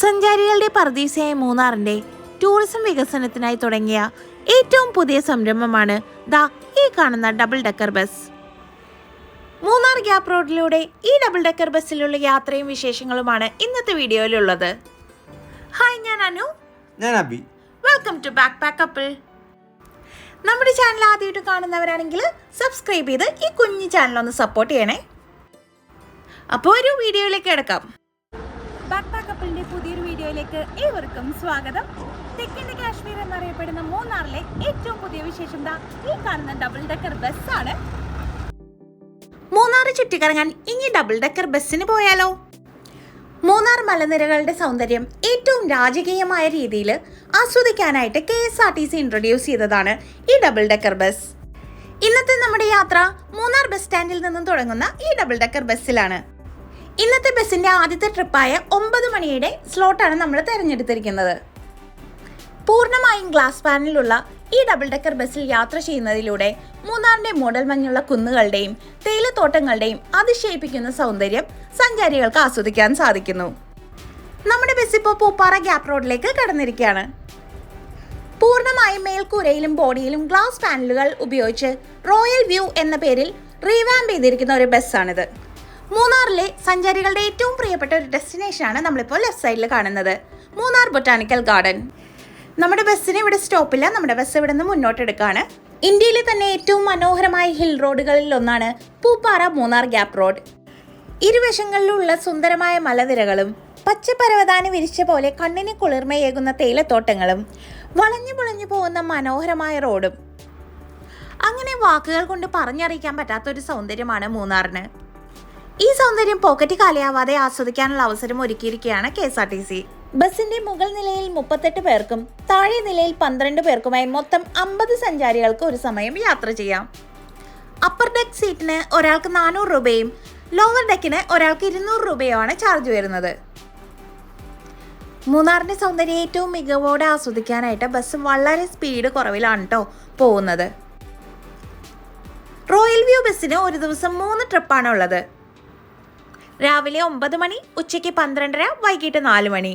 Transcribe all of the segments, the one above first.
സഞ്ചാരികളുടെ പർദീസയായ മൂന്നാറിന്റെ ടൂറിസം വികസനത്തിനായി തുടങ്ങിയ ഏറ്റവും പുതിയ സംരംഭമാണ് ദ ഈ കാണുന്ന double decker bus Munnar gap റോഡിലൂടെ ഈ ഡബിൾ ഡെക്കർ ബസ്സിലുള്ള യാത്രയും വിശേഷങ്ങളുമാണ് ഇന്നത്തെ വീഡിയോയിലുള്ളത്. ഹായ് ഞാൻ അനു. ഞാൻ Abi. Welcome to backpack couple നമ്മുടെ ചാനൽ ആദ്യമായിട്ട് കാണുന്നവരാണെങ്കിൽ സബ്സ്ക്രൈബ് ചെയ്ത് ഈ കുഞ്ഞു ചാനൽ ഒന്ന് സപ്പോർട്ട് ചെയ്യണേ. അപ്പോൾ ഒരു വീഡിയോയിലേക്ക് കിടക്കാം. ബാക്ക് പാക്ക് കപ്പിളിന്റെ പുതിയൊരു വീഡിയോയിലേക്ക് ഏവർക്കും സ്വാഗതം. തെക്കൻ കാശ്മീർ എന്നറിയപ്പെടുന്ന മൂന്നാറിലെ ഏറ്റവും പുതിയ വിശേഷം ദാ ഈ കാണുന്ന ഡബിൾ ഡെക്കർ ബസ് ആണ്. മൂന്നാറ് ചുറ്റിക്കറങ്ങാൻ ഇനി ഡബിൾ ഡെക്കർ ബസ്സിന് പോയാലോ? മൂന്നാർ മലനിരകളുടെ സൗന്ദര്യം ഏറ്റവും രാജകീയമായ രീതിയിൽ ആസ്വദിക്കാനായിട്ട് K S R T C introduce ചെയ്തതാണ് ഈ ഡബിൾ ഡെക്കർ ബസ് ഇന്നത്തെ നമ്മുടെ യാത്ര മൂന്നാർ ബസ് സ്റ്റാൻഡിൽ നിന്നും തുടങ്ങുന്ന ഈ ഡബിൾ ഡെക്കർ ബസ്സിലാണ് ഇന്നത്തെ ബസ്സിന്റെ ആദ്യത്തെ ട്രിപ്പായ ഒമ്പത് മണിയുടെ സ്ലോട്ടാണ് നമ്മൾ തിരഞ്ഞെടുത്തിരിക്കുന്നത്. പൂർണമായും ഗ്ലാസ് പാനലുള്ള ഈ ഡബിൾ ഡെക്കർ ബസ്സിൽ യാത്ര ചെയ്യുന്നതിലൂടെ മൂന്നാറിന്റെ മോഡൽ മഞ്ഞുള്ള കുന്നുകളുടെയും തേയിലത്തോട്ടങ്ങളുടെയും അതിശയിപ്പിക്കുന്ന സൗന്ദര്യം സഞ്ചാരികൾക്ക് ആസ്വദിക്കാൻ സാധിക്കുന്നു. നമ്മുടെ ബസ് ഇപ്പോൾ പൂപ്പാറ ഗ്യാപ് റോഡിലേക്ക് കടന്നിരിക്കുകയാണ്. പൂർണമായും മേൽക്കൂരയിലും ബോഡിയിലും ഗ്ലാസ് പാനലുകൾ ഉപയോഗിച്ച് റോയൽ വ്യൂ എന്ന പേരിൽ റീവാമ്പ് ചെയ്തിരിക്കുന്ന ഒരു ബസ്സാണിത് മൂന്നാറിലെ സഞ്ചാരികളുടെ ഏറ്റവും പ്രിയപ്പെട്ട ഒരു ഡെസ്റ്റിനേഷനാണ് നമ്മളിപ്പോൾ ലെഫ്റ്റ് സൈഡിൽ കാണുന്നത്. മൂന്നാർ ബൊട്ടാണിക്കൽ ഗാർഡൻ നമ്മുടെ ബസ്സിന് ഇവിടെ സ്റ്റോപ്പില്ല. നമ്മുടെ ബസ് ഇവിടെ നിന്ന് മുന്നോട്ടെടുക്കാണ്. ഇന്ത്യയിലെ തന്നെ ഏറ്റവും മനോഹരമായ ഹിൽ റോഡുകളിൽ ഒന്നാണ് പൂപ്പാറ മൂന്നാർ ഗ്യാപ് റോഡ്. ഇരുവശങ്ങളിലുള്ള സുന്ദരമായ മലനിരകളും പച്ചപ്പരവതാനി വിരിച്ച പോലെ കണ്ണിന് കുളിർമയേകുന്ന തേയിലത്തോട്ടങ്ങളും വളഞ്ഞു പൊളഞ്ഞു പോകുന്ന മനോഹരമായ റോഡും. അങ്ങനെ വാക്കുകൾ കൊണ്ട് പറഞ്ഞറിയിക്കാൻ പറ്റാത്തൊരു സൗന്ദര്യമാണ് മൂന്നാറിന്. ഈ സൗന്ദര്യം പോക്കറ്റ് കാലിയാവാതെ ആസ്വദിക്കാനുള്ള അവസരം ഒരുക്കിയിരിക്കുകയാണ് K S R T C. ബസിന്റെ മുകൾ നിലയിൽ മുപ്പത്തെട്ട് പേർക്കും താഴെ നിലയിൽ പന്ത്രണ്ട് പേർക്കുമായി മൊത്തം അമ്പത് സഞ്ചാരികൾക്ക് ഒരു സമയം യാത്ര ചെയ്യാം. അപ്പർ ഡെക്ക് സീറ്റിന് ഒരാൾക്ക് നാനൂറ് രൂപയും ലോവർ ഡെക്കിന് ഒരാൾക്ക് ഇരുന്നൂറ് രൂപയുമാണ് ചാർജ് വരുന്നത്. മൂന്നാറിന്റെ സൗന്ദര്യം ഏറ്റവും മികവോടെ ആസ്വദിക്കാനായിട്ട് ബസ് വളരെ സ്പീഡ് കുറവിലാണ് കേട്ടോ പോകുന്നത്. റോയൽ വ്യൂ ബസ്സിന് ഒരു ദിവസം മൂന്ന് ട്രിപ്പാണ് ഉള്ളത് രാവിലെ ഒമ്പത് മണി ഉച്ചയ്ക്ക് പന്ത്രണ്ടര വൈകിട്ട് നാല് മണി.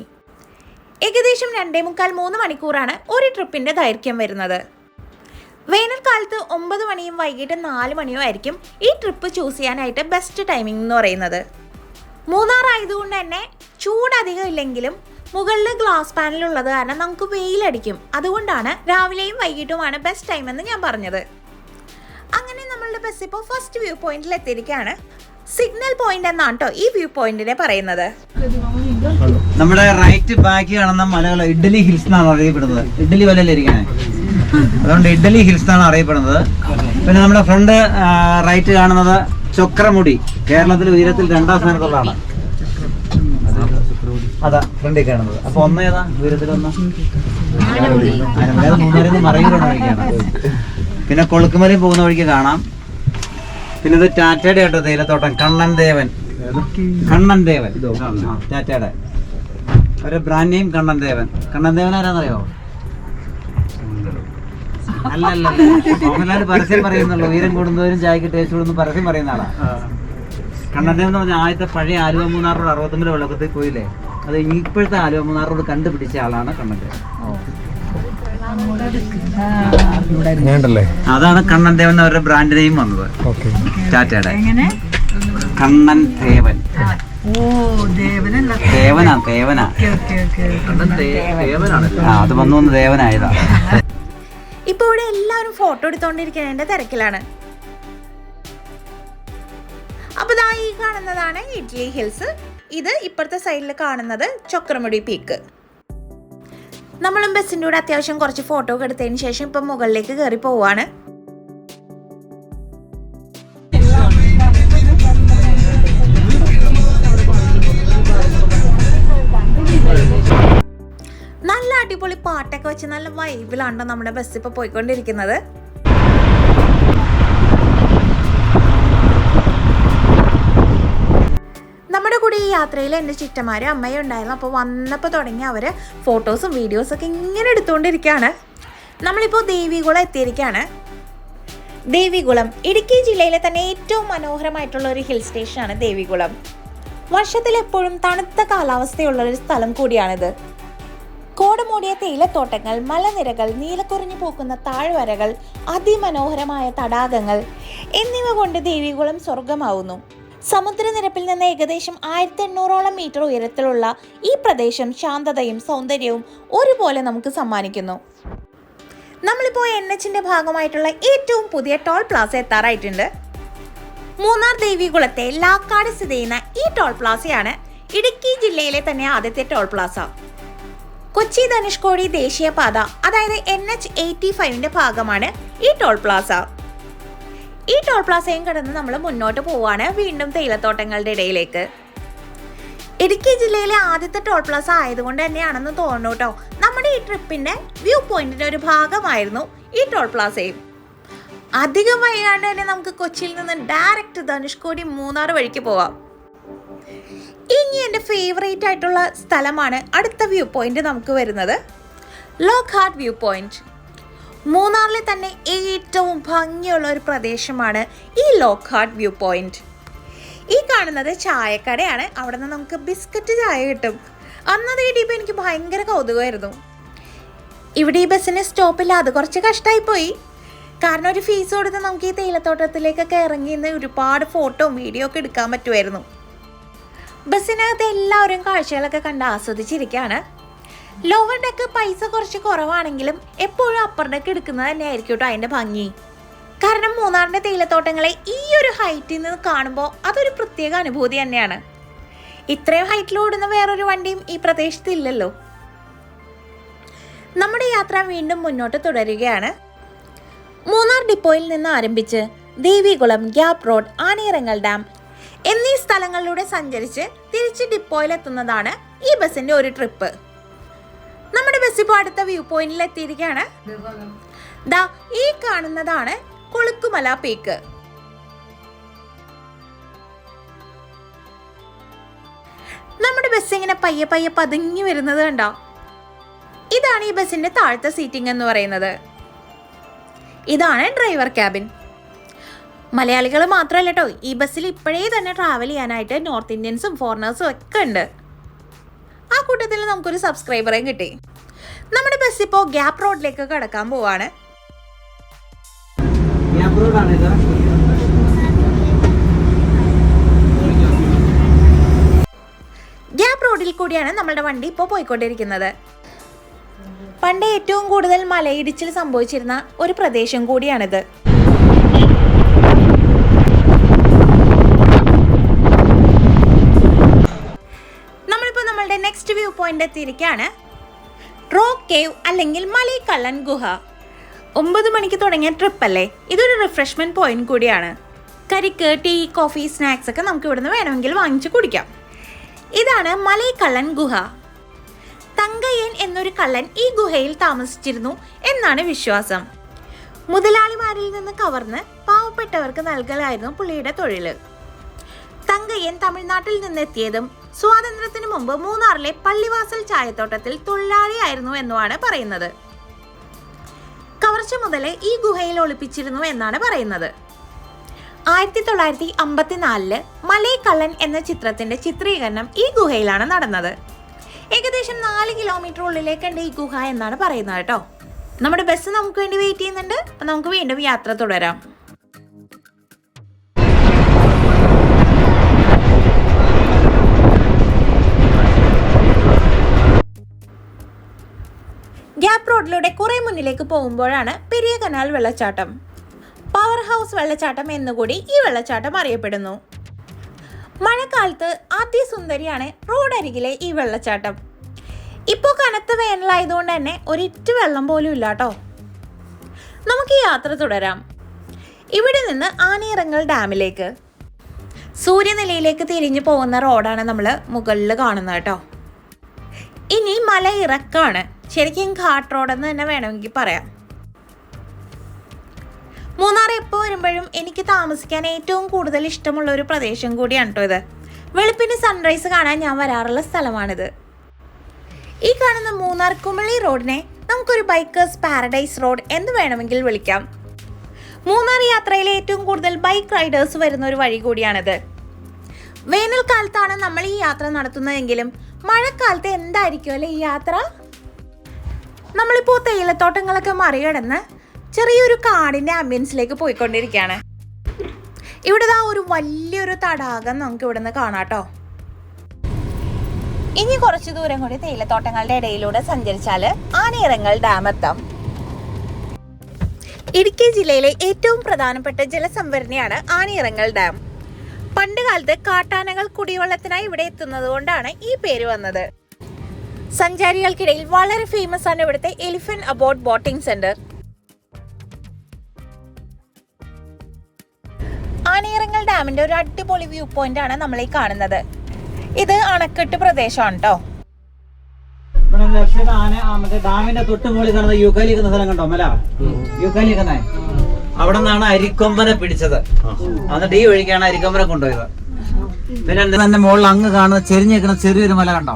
ഏകദേശം രണ്ടേ മുക്കാൽ മൂന്ന് മണിക്കൂറാണ് ഒരു ട്രിപ്പിന്റെ ദൈർഘ്യം വരുന്നത്. വേനൽക്കാലത്ത് ഒമ്പത് മണിയും വൈകിട്ട് നാല് മണിയും ആയിരിക്കും ഈ ട്രിപ്പ് ചൂസ് ചെയ്യാനായിട്ട് ബെസ്റ്റ് ടൈമിംഗ് എന്ന് പറയുന്നത്. മൂന്നാർ ആയതുകൊണ്ട് തന്നെ ചൂടധികം ഇല്ലെങ്കിലും മുകളിൽ ഗ്ലാസ് പാനലുള്ളത് കാരണം നമുക്ക് വെയിലടിക്കും. അതുകൊണ്ടാണ് രാവിലെയും വൈകിട്ടുമാണ് ബെസ്റ്റ് ടൈം എന്ന് ഞാൻ പറഞ്ഞത്. അങ്ങനെ നമ്മളുടെ ബസ് ഇപ്പോൾ ഫസ്റ്റ് വ്യൂ പോയിന്റിൽ എത്തിയിരിക്കുകയാണ്. സിഗ്നൽ പോയിന്റ് എന്നാണ് കേട്ടോ ഈ വ്യൂ പോയിന്റിനെ പറയുന്നത്. നമ്മുടെ റൈറ്റ് ബാക്ക് കാണുന്ന മലകൾ ഇഡ്ഡലി ഹിൽസ് എന്നാണ് അറിയപ്പെടുന്നത്. ഇഡ്ഡലി വലയിലിരിക്കണേ അതുകൊണ്ട് ഇഡ്ഡലി ഹിൽസ് എന്നാണ് അറിയപ്പെടുന്നത്. പിന്നെ നമ്മുടെ ഫ്രണ്ട് റൈറ്റ് കാണുന്നത് ചൊക്രമുടി. കേരളത്തിൽ ഉയരത്തിൽ രണ്ടാം സ്ഥാനത്തുള്ളതാണ്. അതാ ഫ്രണ്ടിൽ കാണുന്നത്. അപ്പൊ ഒന്ന് മറയൂരാണ് പിന്നെ കൊളുക്കുമലയിൽ പോകുന്ന വഴിക്ക് കാണാം. പിന്നെ ഇത് ടാറ്റയുടെ കേട്ടോ തേയിലത്തോട്ടം. കണ്ണൻ ദേവൻ. കണ്ണൻ ദേവൻ. ടാറ്റയുടെ. അവരുടെ ബ്രാൻഡ് നെയിം കണ്ണൻ ദേവൻ കണ്ണൻ ദേവൻ ആരാന്നറിയോ? അല്ലല്ല അല്ല മോഹൻലാൽ പരസ്യം പറയുന്നുള്ളൂ. ഉയരം കൂടുന്നവരും ചായക്ക് ടേസ്റ്റ് കൂടുന്നു പരസ്യം പറയുന്ന ആളാ. കണ്ണൻ ദേവൻ എന്ന് പറഞ്ഞാൽ ആദ്യത്തെ പഴയ ആലുവ മൂന്നാർ റോഡ് അറുപത്തൊമ്പത് വെള്ളത്തിൽ പോയില്ലേ? അത് ഇപ്പോഴത്തെ ആലുവ മൂന്നാർ റോഡ് കണ്ടുപിടിച്ച ആളാണ് കണ്ണൻ ദേവൻ അതാണ് കണ്ണൻ ദേവൻ എന്ന അവരുടെ ബ്രാൻഡ് നെയിം വന്നത്. ഓക്കെ. ടാറ്റയുടെ. കണ്ണൻ ദേവൻ ദേവനാ ദേവനാ. ആ അത് വന്നു വന്ന് ദേവനായതാ. ഇപ്പൊ ഇവിടെ എല്ലാവരും ഫോട്ടോ എടുത്തോണ്ടിരിക്കുന്നതിന്റെ തിരക്കിലാണ്. അപ്പൊ ദാ ഈ കാണുന്നതാണ് ഇഡ്ലി ഹിൽസ്. ഇത് ഇപ്പുറത്തെ സൈഡിൽ കാണുന്നത് ചക്രമുടി പീക്ക്. നമ്മളും ബസ്സിന്റെ കൂടെ അത്യാവശ്യം കുറച്ച് ഫോട്ടോ ഒക്കെ എടുത്തതിന് ശേഷം ഇപ്പം മുകളിലേക്ക് കയറി പോവാണ്. പാട്ടൊക്കെ വെച്ച് നല്ല വൈബിലാണ് നമ്മുടെ ബസ് ഇപ്പോൾ പോയിക്കൊണ്ടിരിക്കുന്നത്. നമ്മുടെ കൂടെ ഈ യാത്രയിൽ എന്റെ ചിറ്റമാരും അമ്മയും ഉണ്ടായിരുന്നു. അപ്പോൾ വന്നപ്പോൾ തുടങ്ങി അവർ ഫോട്ടോസും വീഡിയോസും ഒക്കെ ഇങ്ങനെ എടുത്തുകൊണ്ടിരിക്കുകയാണ് നമ്മളിപ്പോൾ ദേവികുളം എത്തിയിരിക്കുകയാണ് ദേവികുളം ഇടുക്കി ജില്ലയിലെ തന്നെ ഏറ്റവും മനോഹരമായിട്ടുള്ള ഒരു ഹിൽ സ്റ്റേഷനാണ് ദേവികുളം. വർഷത്തിൽ എപ്പോഴും തണുത്ത കാലാവസ്ഥയുള്ള ഒരു സ്ഥലം കൂടിയാണിത്. കോടമൂടിയ തേയിലത്തോട്ടങ്ങൾ മലനിരകൾ നീലക്കുറിഞ്ഞു പൂക്കുന്ന താഴ്വരകൾ അതിമനോഹരമായ തടാകങ്ങൾ എന്നിവ കൊണ്ട് ദേവികുളം സ്വർഗമാവുന്നു സമുദ്രനിരപ്പിൽ നിന്ന് ഏകദേശം ആയിരത്തി എണ്ണൂറോളം മീറ്റർ ഉയരത്തിലുള്ള ഈ പ്രദേശം ശാന്തതയും സൗന്ദര്യവും ഒരുപോലെ നമുക്ക് സമ്മാനിക്കുന്നു. നമ്മളിപ്പോൾ എൻ എച്ചിന്റെ ഭാഗമായിട്ടുള്ള ഏറ്റവും പുതിയ ടോൾ പ്ലാസ എത്താറായിട്ടുണ്ട്. മൂന്നാർ ദേവികുളത്തെ ലാക്കാട് സ്ഥിതി ചെയ്യുന്ന ഈ ടോൾ പ്ലാസയാണ്. ഇടുക്കി ജില്ലയിലെ തന്നെ ആദ്യത്തെ ടോൾ പ്ലാസ. കൊച്ചി ധനുഷ്കോടി ദേശീയപാത അതായത് എൻ എച്ച് എയ്റ്റി ഫൈവിന്റെ ഭാഗമാണ് ഈ ടോൾ പ്ലാസ. ഈ ടോൾ പ്ലാസയും കടന്ന് നമ്മൾ മുന്നോട്ട് പോവുകയാണ് വീണ്ടും തേയിലത്തോട്ടങ്ങളുടെ ഇടയിലേക്ക്. ഇടുക്കി ജില്ലയിലെ ആദ്യത്തെ ടോൾ പ്ലാസ ആയതുകൊണ്ട് തന്നെയാണെന്ന് തോന്നുന്നു കേട്ടോ. നമ്മുടെ ഈ ട്രിപ്പിന്റെ വ്യൂ പോയിന്റിന്റെ ഒരു ഭാഗമായിരുന്നു ഈ ടോൾ പ്ലാസയും. അധികം വൈകാണ്ട് തന്നെ നമുക്ക് കൊച്ചിയിൽ നിന്ന് ഡയറക്റ്റ് ധനുഷ്കോടി മൂന്നാർ വഴിക്ക് പോവാം. ഇനി എന്റെ ഫേവറേറ്റ് ആയിട്ടുള്ള സ്ഥലമാണ് അടുത്ത വ്യൂ പോയിന്റ് നമുക്ക് വരുന്നത്. ലോക്ഹാർട്ട് വ്യൂ പോയിന്റ് മൂന്നാറിലെ തന്നെ ഏറ്റവും ഭംഗിയുള്ള ഒരു പ്രദേശമാണ് ഈ ലോക്ഹാർട്ട് വ്യൂ പോയിന്റ് ഈ കാണുന്നത് ചായക്കടയാണ്. അവിടെ നിന്ന് നമുക്ക് ബിസ്ക്കറ്റ് ചായ കിട്ടും. അന്നത് കിട്ടിയപ്പോൾ എനിക്ക് ഭയങ്കര കൗതുകമായിരുന്നു. ഇവിടെ ഈ ബസ്സിന് സ്റ്റോപ്പില്ല അത് കുറച്ച് കഷ്ടമായി പോയി കാരണം ഒരു ഫീസ് കൊടുത്ത് നമുക്ക് ഈ തേയിലത്തോട്ടത്തിലേക്കൊക്കെ ഇറങ്ങി നിന്ന് ഒരുപാട് ഫോട്ടോ വീഡിയോ ഒക്കെ എടുക്കാൻ പറ്റുമായിരുന്നു. ബസ്സിനകത്ത് എല്ലാവരും കാഴ്ചകളൊക്കെ കണ്ട് ആസ്വദിച്ചിരിക്കുകയാണ്. ലോവർ ഡെക്ക് പൈസ കുറച്ച് കുറവാണെങ്കിലും എപ്പോഴും അപ്പർ ഡെക്ക് എടുക്കുന്നത് തന്നെയായിരിക്കും കേട്ടോ അതിന്റെ ഭംഗി. കാരണം മൂന്നാറിന്റെ തേയിലത്തോട്ടങ്ങളെ ഈ ഒരു ഹൈറ്റിൽ നിന്ന് കാണുമ്പോൾ അതൊരു പ്രത്യേക അനുഭൂതി തന്നെയാണ്. ഇത്രയും ഹൈറ്റിൽ ഓടുന്ന വേറൊരു വണ്ടിയും ഈ പ്രദേശത്ത് ഇല്ലല്ലോ. നമ്മുടെ യാത്ര വീണ്ടും മുന്നോട്ട് തുടരുകയാണ്. മൂന്നാർ ഡിപ്പോയിൽ നിന്ന് ആരംഭിച്ച് Devikulam gap road Anayirangal dam എന്നീ സ്ഥലങ്ങളിലൂടെ സഞ്ചരിച്ച് തിരിച്ച് ഡിപ്പോയിലെത്തുന്നതാണ് ഈ ബസ്സിന്റെ ഒരു ട്രിപ്പ്. നമ്മുടെ ബസ് ഇപ്പോൾ അടുത്ത വ്യൂ പോയിന്റിൽ എത്തിയിരിക്കുകയാണ്. ദാ ഈ കാണുന്നതാണ് കൊളുക്കുമല പീക്ക്. നമ്മുടെ ബസ് ഇങ്ങനെ പയ്യെ പയ്യെ പതുങ്ങി വരുന്നത് കണ്ടോ? ഇതാണ് ഈ ബസ്സിന്റെ താഴത്തെ സീറ്റിംഗ് എന്ന് പറയുന്നത്. ഇതാണ് ഡ്രൈവർ ക്യാബിൻ. മലയാളികൾ മാത്രമല്ല കേട്ടോ ഈ ബസ്സിൽ ഇപ്പോഴേ തന്നെ ട്രാവൽ ചെയ്യാനായിട്ട് നോർത്ത് ഇന്ത്യൻസും ഫോറിനേഴ്സും ഒക്കെ ഉണ്ട്. ആ കൂട്ടത്തിൽ നമുക്കൊരു സബ്സ്ക്രൈബറേയും കിട്ടി. നമ്മുടെ ബസ് ഇപ്പോൾ ഗ്യാപ്പ് റോഡിലേക്ക് കടക്കാൻ പോവാണ്. ഗ്യാപ്പ് റോഡാണ് ഇത്. ഗ്യാപ്പ് റോഡിൽ കൂടിയാണ് നമ്മുടെ വണ്ടി ഇപ്പോൾ പോയിക്കൊണ്ടിരിക്കുന്നത്. പണ്ട് ഏറ്റവും കൂടുതൽ മലയിടിച്ചിൽ സംഭവിച്ചിരുന്ന ഒരു പ്രദേശം കൂടിയാണിത്. വ്യൂ പോയിന്റ് എത്തിയിരിക്കുകയാണ് റോക്ക് കേവ് അല്ലെങ്കിൽ മലൈക്കള്ളൻ ഗുഹ. ഒമ്പത് മണിക്ക് തുടങ്ങിയ ട്രിപ്പ് അല്ലേ? ഇതൊരു റിഫ്രഷ്മെന്റ് പോയിന്റ് കൂടിയാണ്. കരിക്ക് ടീ കോഫി സ്നാക്സ് ഒക്കെ നമുക്ക് ഇവിടുന്ന് വേണമെങ്കിൽ വാങ്ങിച്ച് കുടിക്കാം. ഇതാണ് മലൈക്കള്ളൻ ഗുഹ. തങ്കയ്യൻ എന്നൊരു കള്ളൻ ഈ ഗുഹയിൽ താമസിച്ചിരുന്നു എന്നാണ് വിശ്വാസം. മുതലാളിമാരിൽ നിന്ന് കവർന്ന് പാവപ്പെട്ടവർക്ക് നൽകലായിരുന്നു പുള്ളിയുടെ തൊഴിൽ തങ്കയ്യൻ തമിഴ്നാട്ടിൽ നിന്നെത്തിയതും സ്വാതന്ത്ര്യത്തിന് മുമ്പ് മൂന്നാറിലെ പള്ളിവാസൽ ചായത്തോട്ടത്തിൽ തൊഴിലാളിയായിരുന്നു എന്നുമാണ് പറയുന്നത്. കവർച്ച മുതലേ ഈ ഗുഹയിൽ ഒളിപ്പിച്ചിരുന്നു എന്നാണ് പറയുന്നത്. ആയിരത്തി തൊള്ളായിരത്തി അമ്പത്തിനാലിൽ മലൈക്കള്ളൻ എന്ന ചിത്രത്തിന്റെ ചിത്രീകരണം ഈ ഗുഹയിലാണ് നടന്നത്. ഏകദേശം നാല് കിലോമീറ്റർ ഉള്ളിലേക്കുണ്ട് ഈ ഗുഹ എന്നാണ് പറയുന്നത് കേട്ടോ. നമ്മുടെ ബസ് നമുക്ക് വേണ്ടി വെയിറ്റ് ചെയ്യുന്നുണ്ട്. അപ്പം നമുക്ക് വീണ്ടും യാത്ര തുടരാം. ഗ്യാപ്പ് റോഡിലൂടെ കുറേ മുന്നിലേക്ക് പോകുമ്പോഴാണ് പെരിയ കനാൽ വെള്ളച്ചാട്ടം. പവർ ഹൗസ് വെള്ളച്ചാട്ടം എന്നുകൂടി ഈ വെള്ളച്ചാട്ടം അറിയപ്പെടുന്നു. മഴക്കാലത്ത് അതിസുന്ദരിയാണ് റോഡരികിലെ ഈ വെള്ളച്ചാട്ടം. ഇപ്പോൾ കനത്ത വേനലായതുകൊണ്ട് തന്നെ ഒരിറ്റ് വെള്ളം പോലും ഇല്ല കേട്ടോ നമുക്ക് ഈ യാത്ര തുടരാം. ഇവിടെ നിന്ന് ആനയിറങ്ങൽ ഡാമിലേക്ക്. സൂര്യനിലയിലേക്ക് തിരിഞ്ഞു പോകുന്ന റോഡാണ് നമ്മൾ മുകളിൽ കാണുന്നത് കേട്ടോ. ഇനി മല ഇറക്കാണ് ശരിക്കും ഘാട്ട് റോഡെന്ന് തന്നെ വേണമെങ്കിൽ പറയാം. മൂന്നാർ എപ്പോൾ വരുമ്പോഴും എനിക്ക് താമസിക്കാൻ ഏറ്റവും കൂടുതൽ ഇഷ്ടമുള്ള ഒരു പ്രദേശം കൂടിയാണ് കേട്ടോ ഇത്. വെളുപ്പിന് സൺറൈസ് കാണാൻ ഞാൻ വരാറുള്ള സ്ഥലമാണിത്. ഈ കാണുന്ന മൂന്നാർ കുമളി റോഡിനെ നമുക്കൊരു ബൈക്കേഴ്സ് പാരഡൈസ് റോഡ് എന്ന് വേണമെങ്കിൽ വിളിക്കാം. മൂന്നാർ യാത്രയിലെ ഏറ്റവും കൂടുതൽ ബൈക്ക് റൈഡേഴ്സ് വരുന്ന ഒരു വഴി കൂടിയാണിത്. വേനൽക്കാലത്താണ് നമ്മൾ ഈ യാത്ര നടത്തുന്നതെങ്കിലും മഴക്കാലത്ത് എന്തായിരിക്കുമല്ലേ ഈ യാത്ര? നമ്മളിപ്പോൾ തേയിലത്തോട്ടങ്ങളൊക്കെ മറികടന്ന് ചെറിയൊരു കാടിന്റെ ആംബിയൻസിലേക്ക് പോയിക്കൊണ്ടിരിക്കുകയാണ് ഇവിടെ ആ ഒരു വലിയൊരു തടാകം നമുക്ക് ഇവിടെ നിന്ന് കാണാട്ടോ. ഇനി കുറച്ച് ദൂരം കൂടി തേയിലത്തോട്ടങ്ങളുടെ ഇടയിലൂടെ സഞ്ചരിച്ചാൽ ആനയിറങ്ങൾ ഡാം ഇടുക്കി ജില്ലയിലെ ഏറ്റവും പ്രധാനപ്പെട്ട ജലസംഭരണിയാണ് ആനയിറങ്ങൾ ഡാം. പണ്ട് കാലത്ത് കാട്ടാനകൾ കുടിവെള്ളത്തിനായി ഇവിടെ എത്തുന്നത് കൊണ്ടാണ് ഈ പേര് വന്നത്. സഞ്ചാരികൾക്കിടയിൽ വളരെ ഫേമസ് ആണ് ഇവിടുത്തെ എലിഫന്റ് അബോട്ട് ബോട്ടിംഗ് സെന്റർ ആനയിറങ്ങൽ ഡാമിന്റെ ഒരു അടിപൊളി വ്യൂ പോയിന്റ് ആണ് നമ്മൾ ഈ കാണുന്നത്. ഇത് അണക്കെട്ട് പ്രദേശമാണ് കേട്ടോ അവിടെന്നാണ് കാണുന്ന കണ്ടോ മല? അരിക്കൊമ്പനെ പിടിച്ചത്. എന്നിട്ട് ഈ വഴിക്കാണ് അരിക്കൊമ്പനെ കൊണ്ടുപോയത്. പിന്നെ മുകളിൽ അങ്ങ് കാണുന്ന ചെരിഞ്ഞിരിക്കുന്ന ചെറിയൊരു മല കണ്ടോ?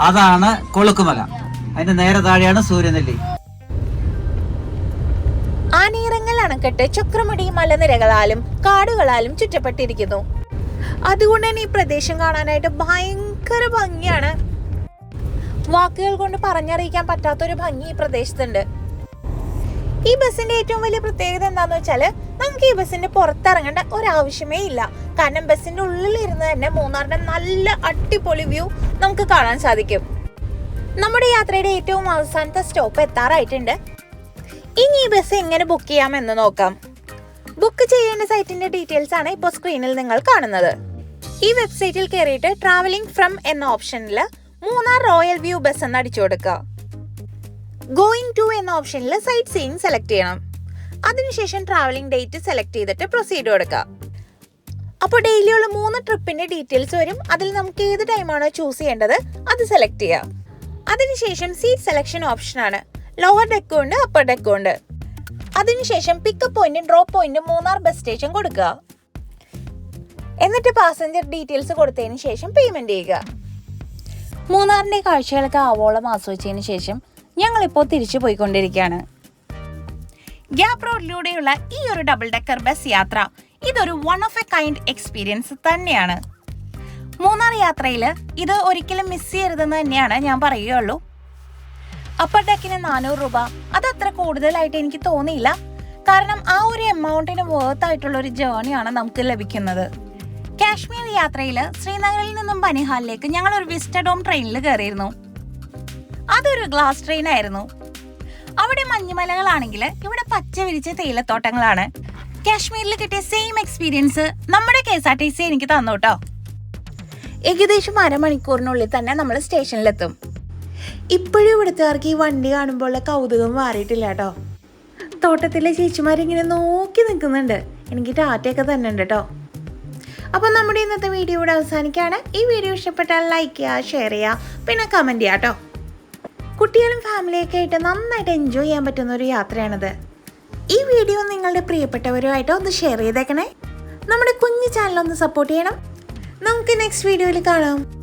അതാണ് കൊളുക്കുമല. അതിന്റെ നേരെ താഴെയാണ് സൂര്യനെല്ലി. ആനയിറങ്ങൽ അണക്കെട്ട് ചക്രമുടി മലനിരകളാലും കാടുകളാലും ചുറ്റപ്പെട്ടിരിക്കുന്നു. അതുകൊണ്ട് തന്നെ ഈ പ്രദേശം കാണാനായിട്ട് ഭയങ്കര ഭംഗിയാണ്. വാക്കുകൾ കൊണ്ട് പറഞ്ഞറിയിക്കാൻ പറ്റാത്തൊരു ഭംഗി ഈ പ്രദേശത്തുണ്ട്. ഈ ബസ്സിന്റെ ഏറ്റവും വലിയ പ്രത്യേകത എന്താന്ന് വെച്ചാൽ നമുക്ക് ഈ ബസ്സിന്റെ പുറത്തിറങ്ങേണ്ട ഒരാവശ്യമേ ഇല്ല. കാരണം ബസ്സിന്റെ ഉള്ളിൽ ഇരുന്ന് തന്നെ മൂന്നാറിന്റെ നല്ല അടിപൊളി വ്യൂ നമുക്ക് കാണാൻ സാധിക്കും. നമ്മുടെ യാത്രയുടെ ഏറ്റവും അവസാനത്തെ സ്റ്റോപ്പ് എത്താറായിട്ടുണ്ട്. ഇനി ഈ ബസ് എങ്ങനെ ബുക്ക് ചെയ്യാമെന്ന് നോക്കാം. ബുക്ക് ചെയ്യേണ്ട സൈറ്റിന്റെ ഡീറ്റെയിൽസ് ആണ് ഇപ്പോൾ സ്ക്രീനിൽ നിങ്ങൾ കാണുന്നത്. ഈ വെബ്സൈറ്റിൽ കയറിയിട്ട് ട്രാവലിംഗ് ഫ്രം എന്ന ഓപ്ഷനിൽ മൂന്നാർ റോയൽ വ്യൂ ബസ് എന്ന് അടിച്ചു കൊടുക്കുക. ഗോയിങ് ടു എന്ന ഓപ്ഷനിൽ സൈറ്റ് സീയിങ് സെലക്ട് ചെയ്യണം. അതിനുശേഷം ട്രാവലിംഗ് ഡേറ്റ് സെലക്ട് ചെയ്തിട്ട് പ്രൊസീഡ് കൊടുക്കുക. അപ്പോൾ ഡെയിലിയുള്ള മൂന്ന് ട്രിപ്പിന്റെ ഡീറ്റെയിൽസ് വരും. അതിൽ നമുക്ക് ഏത് ടൈമാണോ ചൂസ് ചെയ്യേണ്ടത് അത് സെലക്ട് ചെയ്യാം. അതിനുശേഷം സീറ്റ് സെലക്ഷൻ ഓപ്ഷനാണ് ലോവർ ഡെക്കും ഉണ്ട് അപ്പർ ഡെക്കും ഉണ്ട്. അതിനുശേഷം പിക്കപ്പ് പോയിന്റും ഡ്രോപ്പ് പോയിന്റും മൂന്നാർ ബസ് സ്റ്റേഷൻ കൊടുക്കുക. എന്നിട്ട് പാസഞ്ചർ ഡീറ്റെയിൽസ് കൊടുത്തതിന് ശേഷം പേയ്മെന്റ് ചെയ്യുക. മൂന്നാറിന്റെ കാഴ്ചകളൊക്കെ ആവോളം ആസ്വദിച്ചതിന് ശേഷം ഞങ്ങളിപ്പോൾ തിരിച്ചു പോയിക്കൊണ്ടിരിക്കുകയാണ് ഗ്യാപ് റോഡിലൂടെയുള്ള ഈ ഒരു ഡബിൾ ഡെക്കർ ബസ് യാത്ര ഇതൊരു one of a kind experience തന്നെയാണ്. മൂന്നാർ യാത്രയിൽ ഇത് ഒരിക്കലും മിസ് ചെയ്യരുതെന്ന് തന്നെയാണ് ഞാൻ പറയുകയുള്ളൂ. അപ്പർ ഡെക്കിന് നാനൂറ് രൂപ അത് അത്ര കൂടുതലായിട്ട് എനിക്ക് തോന്നിയില്ല. കാരണം ആ ഒരു എമൗണ്ടിന് വേർത്ത് ആയിട്ടുള്ള ഒരു ജേർണിയാണ് നമുക്ക് ലഭിക്കുന്നത്. കാശ്മീർ യാത്രയിൽ ശ്രീനഗറിൽ നിന്നും ബനിഹാലിലേക്ക് ഞങ്ങൾ ഒരു വിസ്റ്റഡോം ട്രെയിനിൽ കയറിയിരുന്നു. അതൊരു ഗ്ലാസ് ട്രെയിൻ ആയിരുന്നു. അവിടെ മഞ്ഞുമലകളാണെങ്കിൽ ഇവിടെ പച്ച വിരിച്ച തേയിലത്തോട്ടങ്ങളാണ്. കാശ്മീരിൽ കിട്ടിയ സെയിം എക്സ്പീരിയൻസ് നമ്മുടെ K S R T C എനിക്ക് തന്നു ഏകദേശം അരമണിക്കൂറിനുള്ളിൽ തന്നെ നമ്മൾ സ്റ്റേഷനിലെത്തും. ഇപ്പോഴും ഇവിടുത്തുകാർക്ക് ഈ വണ്ടി കാണുമ്പോഴുള്ള കൗതുകം മാറിയിട്ടില്ല കേട്ടോ. തോട്ടത്തിലെ ചേച്ചിമാരിങ്ങനെ നോക്കി നിൽക്കുന്നുണ്ട്. എനിക്ക് ടാറ്റയൊക്കെ തന്നെ ഉണ്ട് കേട്ടോ. അപ്പോൾ നമ്മുടെ ഇന്നത്തെ വീഡിയോ ഇവിടെ അവസാനിക്കുകയാണ്. ഈ വീഡിയോ ഇഷ്ടപ്പെട്ടാൽ ലൈക്ക് ചെയ്യുക ഷെയർ ചെയ്യുക പിന്നെ കമന്റ് ചെയ്യാം കേട്ടോ. കുട്ടികളും ഫാമിലിയൊക്കെ ആയിട്ട് നന്നായിട്ട് എൻജോയ് ചെയ്യാൻ പറ്റുന്ന ഒരു യാത്രയാണിത്. ഈ വീഡിയോ നിങ്ങളുടെ പ്രിയപ്പെട്ടവരുമായിട്ട് ഒന്ന് ഷെയർ ചെയ്തേക്കണേ. നമ്മുടെ കുഞ്ഞു ചാനൽ ഒന്ന് സപ്പോർട്ട് ചെയ്യണം. നമുക്ക് നെക്സ്റ്റ് വീഡിയോയിൽ കാണാം.